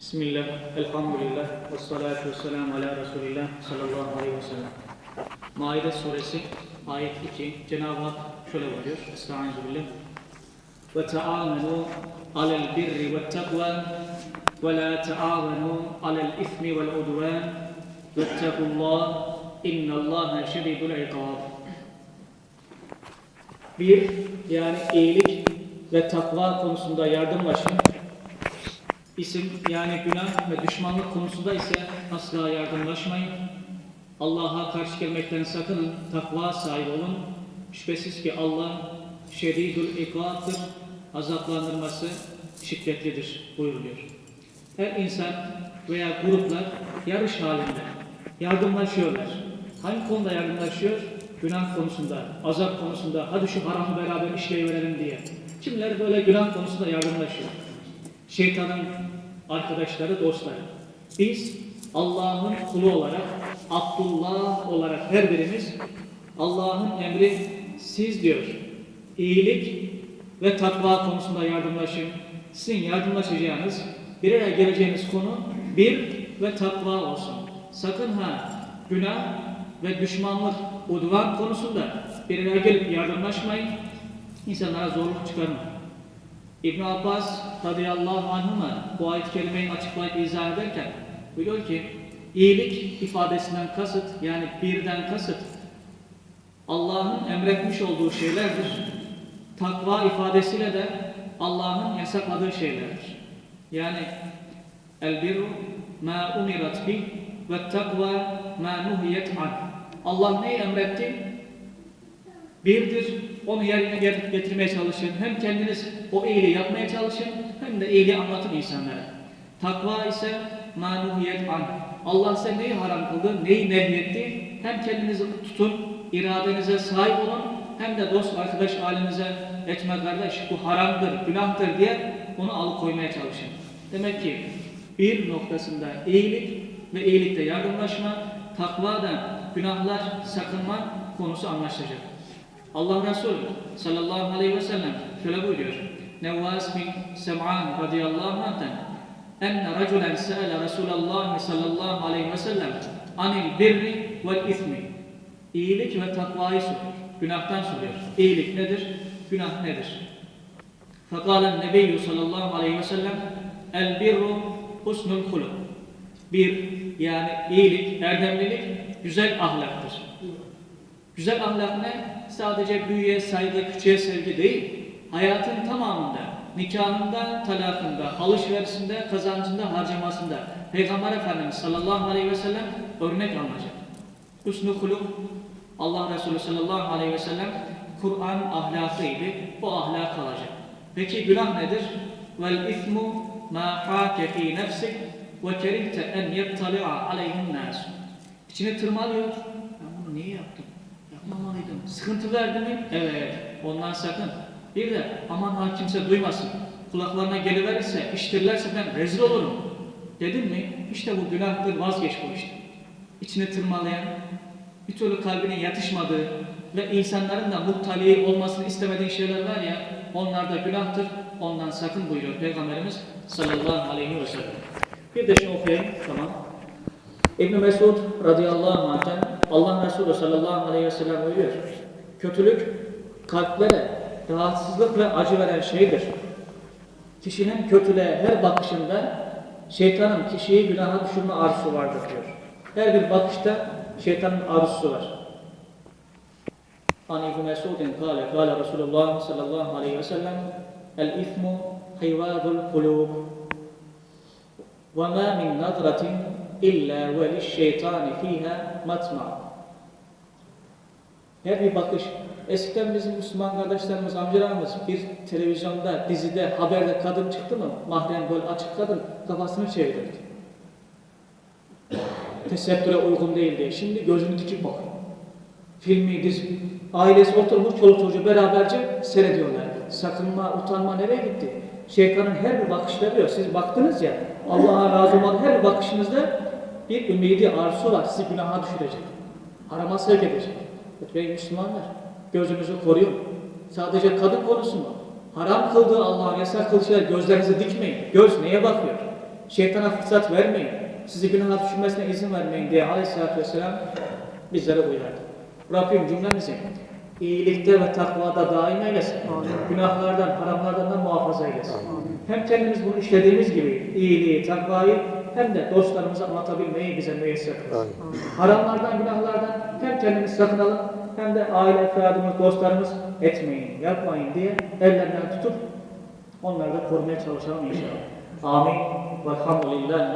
Bismillah, elhamdülillah, ve salatu ve selamu ala Resulillah sallallahu aleyhi ve sellem. Maide suresi ayet 2 Cenab-ı Hak şöyle buyuruyor. Estaizu billah. Ve taamenu alel birri ve takva ve la taamenu alel ismi vel udvan ve tekullah innallâhe şedidul ikab. Bir, yani iyilik ve takva konusunda yardımlaşın. İsim yani günah ve düşmanlık konusunda ise asla yardımlaşmayın. Allah'a karşı gelmekten sakının, takva sahibi olun. Şüphesiz ki Allah şedidül ikabdır, azaplandırması şiddetlidir buyuruluyor. Her insan veya gruplar yarış halinde yardımlaşıyorlar. Hangi konuda yardımlaşıyor? Günah konusunda, azap konusunda, hadi şu haramı beraber işleyiverelim diye. Kimileri böyle günah konusunda yardımlaşıyor şeytanın arkadaşları, dostları. Biz Allah'ın kulu olarak, Abdullah olarak her birimiz Allah'ın emri siz diyor. İyilik ve takva konusunda yardımlaşın. Sizin yardımlaşacağınız, bir araya geleceğiniz konu bir ve takva olsun. Sakın ha günah ve düşmanlık, udvan konusunda bir araya gelip yardımlaşmayın. İnsanlara zorluk çıkarmayın. İbn Abbas radıyallahu anhuma bu ayet kelimeyi açıklayıp izah ederken buyuruyor ki iyilik ifadesinden kasıt yani birden kasıt Allah'ın emretmiş olduğu şeylerdir. Takva ifadesiyle de Allah'ın yasakladığı şeylerdir. Yani el birru ma umirat bih ve takva ma nuhiyet an. Allah neyi emretti? Birdir, onu yerine getirmeye çalışın. Hem kendiniz o iyiliği yapmaya çalışın, hem de iyiliği anlatın insanlara. Takva ise manuhiyet an. Allah size neyi haram kıldı, neyi nehyetti, hem kendinizi tutun, iradenize sahip olun, hem de dost arkadaş halinize etme kardeş bu haramdır, günahtır diye onu alıkoymaya çalışın. Demek ki bir noktasında iyilik ve iyilikte yardımlaşma, takvadan günahlar sakınma konusu anlaşılacak. Allah Resulü sallallahu aleyhi ve sellem şöyle buyuruyor. Nevvas bin Sem'an radıyallahu anh'ten enne raculen se'ele Resulallah sallallahu aleyhi ve sellem anil birri vel ismi. İyilik ve takvayı soruyor. Günahtan soruyor. İyilik nedir? Günah nedir? Fekalen nebiyyü sallallahu aleyhi ve sellem el birru husnul huluk. Bir, yani iyilik, erdemlilik, güzel ahlaktır. Güzel ahlak ne? Sadece büyüye saygı, küçüğe sevgi değil, hayatın tamamında, nikahında, talakında, alışverişinde, kazancında, harcamasında Peygamber Efendimiz sallallahu aleyhi ve sellem örnek alınacak. Hüsnü huluk, Allah Resulü sallallahu aleyhi ve sellem Kur'an ahlakıydı, o ahlak alacak. Peki günah nedir? Vel ismu ma hake fi nefsik ve kerihte en yettali'a aleyhin nas. İçine tırmalıyor. Ben bunu niye yaptım? Yapmamalıydım. Sıkıntı verdi mi? Evet. Ondan sakın. Bir de aman ha kimse duymasın. Kulaklarına geliverirse, iştirlerse ben rezil olurum. Dedin mi? İşte bu günahtır, vazgeç bu işte. İçine tırmalayan, bir türlü kalbine yatışmadığı ve insanların da muttali olmasını istemediğin şeyler var ya, onlar da günahtır. Ondan sakın buyuruyor Peygamberimiz sallallahu aleyhi ve sellem. Bir de şunu okuyayım. Tamam. İbn Mesud radıyallahu anh'ten Allah Resulü sallallahu aleyhi ve sellem buyuruyor. Kötülük kalplere rahatsızlık ve acı veren şeydir. Kişinin kötülüğe her bakışında şeytanın kişiyi günaha düşürme arzusu vardır diyor. Her bir bakışta şeytanın arzusu var. An İbn Mesud'in kâle kâle Resulullah sallallahu aleyhi ve sellem El ismu hivâdul kulûb ve mâ min nadratin illa ve şeytani fiha matma. Her bir bakış. Eskiden bizim Müslüman kardeşlerimiz, amcalarımız bir televizyonda, dizide, haberde kadın çıktı mı, mahrem böyle açık kadın kafasını çevirirdi. Tesettüre uygun değil diye. Şimdi gözünü dikip bakıyor. Filmi, dizi, ailesi oturmuş, çoluk çocuğu beraberce seyrediyorlar. Sakınma, utanma nereye gitti? Şeytanın her bir bakış veriyor. Siz baktınız ya, Allah'a razı olan her bir bakışınızda bir ümidi arzusu var. Sizi günaha düşürecek. Harama sevk edecek. Ey Müslümanlar, gözünüzü koruyun. Sadece kadın konusu mu? Haram kıldığı Allah'ın yasak kıldığı şeyler gözlerinizi dikmeyin. Göz neye bakıyor? Şeytana fırsat vermeyin. Sizi günaha düşürmesine izin vermeyin diye aleyhissalatü vesselam bizlere uyardı. Rabbim cümlemizi iyilikte ve takvada daim eylesin. Günahlardan, haramlardan da muhafaza eylesin. Hem kendimiz bunu işlediğimiz gibi iyiliği, takvayı hem de dostlarımıza anlatabilmeyi bize müyesser kılsın. Haramlardan, günahlardan hem kendimiz sakınalım hem de aile efradımız, dostlarımız etmeyin, yapmayın diye ellerinden tutup onları da korumaya çalışalım inşallah. Amin. Velhamdülillah.